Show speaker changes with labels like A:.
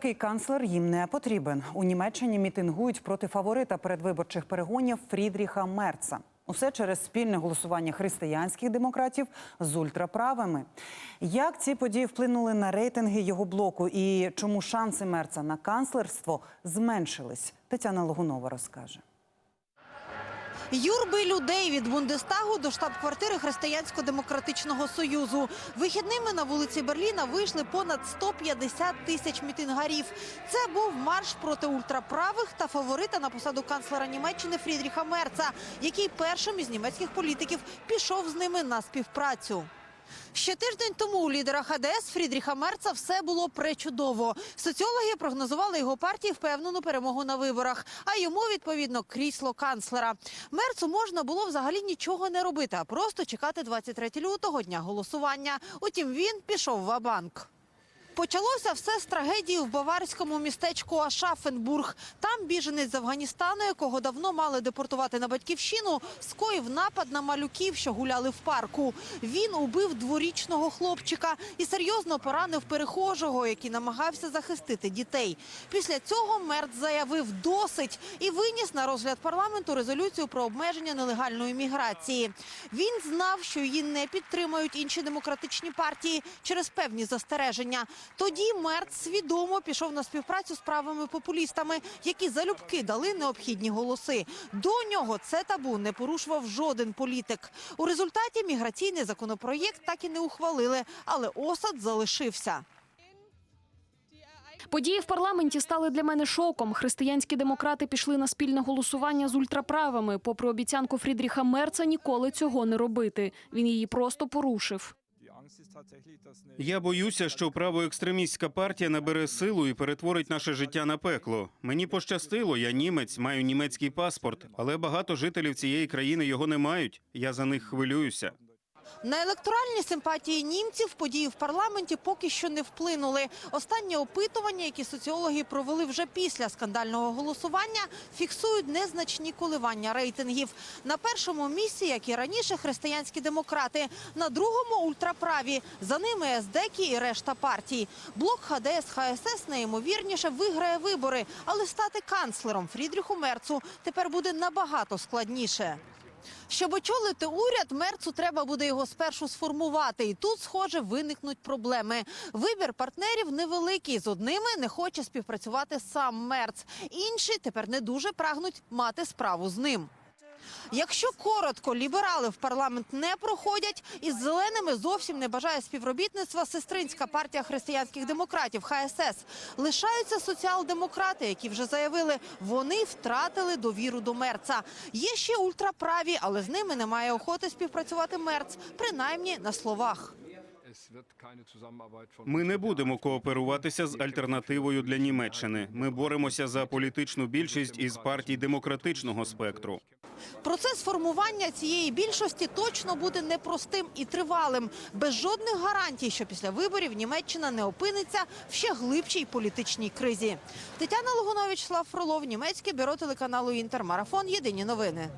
A: Такий канцлер їм не потрібен. У Німеччині мітингують проти фаворита передвиборчих перегонів Фрідріха Мерца. Усе через спільне голосування християнських демократів з ультраправими. Як ці події вплинули на рейтинги його блоку і чому шанси Мерца на канцлерство зменшились? Тетяна Логунова розкаже.
B: Юрби людей від Бундестагу до штаб-квартири Християнсько-демократичного союзу. Вихідними на вулиці Берліна вийшли понад 150 тисяч мітингарів. Це був марш проти ультраправих та фаворита на посаду канцлера Німеччини Фрідріха Мерца, який першим із німецьких політиків пішов з ними на співпрацю. Ще тиждень тому у лідера ХДС Фрідріха Мерца все було пречудово. Соціологи прогнозували його партії впевнену перемогу на виборах, а йому відповідно крісло канцлера. Мерцу можна було взагалі нічого не робити, а просто чекати 23 лютого дня голосування. Утім, він пішов в банк Почалося все з трагедії в баварському містечку Ашафенбург. Там біженець з Афганістану, якого давно мали депортувати на батьківщину, скоїв напад на малюків, що гуляли в парку. Він убив дворічного хлопчика і серйозно поранив перехожого, який намагався захистити дітей. Після цього Мерц заявив досить і виніс на розгляд парламенту резолюцію про обмеження нелегальної міграції. Він знав, що її не підтримають інші демократичні партії через певні застереження. Тоді Мерц свідомо пішов на співпрацю з правими популістами, які залюбки дали необхідні голоси. До нього це табу не порушував жоден політик. У результаті міграційний законопроєкт так і не ухвалили, але осад залишився.
C: Події в парламенті стали для мене шоком. Християнські демократи пішли на спільне голосування з ультраправими. Попри обіцянку Фрідріха Мерца ніколи цього не робити. Він її просто порушив.
D: Я боюся, що правоекстремістська партія набере силу і перетворить наше життя на пекло. Мені пощастило, я німець, маю німецький паспорт, але багато жителів цієї країни його не мають. Я за них хвилююся.
B: На електоральні симпатії німців події в парламенті поки що не вплинули. Останні опитування, які соціологи провели вже після скандального голосування, фіксують незначні коливання рейтингів. На першому місці, як і раніше, християнські демократи, на другому ультраправі. За ними СДК і решта партій. Блок ХДС ХСС найімовірніше виграє вибори, але стати канцлером Фрідріху Мерцу тепер буде набагато складніше. Щоб очолити уряд, мерцу треба буде його спершу сформувати. І тут, схоже, виникнуть проблеми. Вибір партнерів невеликий. З одними не хоче співпрацювати сам мерц. Інші тепер не дуже прагнуть мати справу з ним. Якщо коротко, ліберали в парламент не проходять, із зеленими зовсім не бажає співробітництва сестринська партія християнських демократів ХСС. Лишаються соціал-демократи, які вже заявили, вони втратили довіру до мерца. Є ще ультраправі, але з ними немає охоти співпрацювати мерц, принаймні на словах.
D: Ми не будемо кооперуватися з альтернативою для Німеччини. Ми боремося за політичну більшість із партій демократичного спектру.
B: Процес формування цієї більшості точно буде непростим і тривалим, без жодних гарантій, що після виборів Німеччина не опиниться в ще глибшій політичній кризі. Тетяна Логунович, Слав Фролов, німецьке бюро телеканалу Інтермарафон. Єдині новини.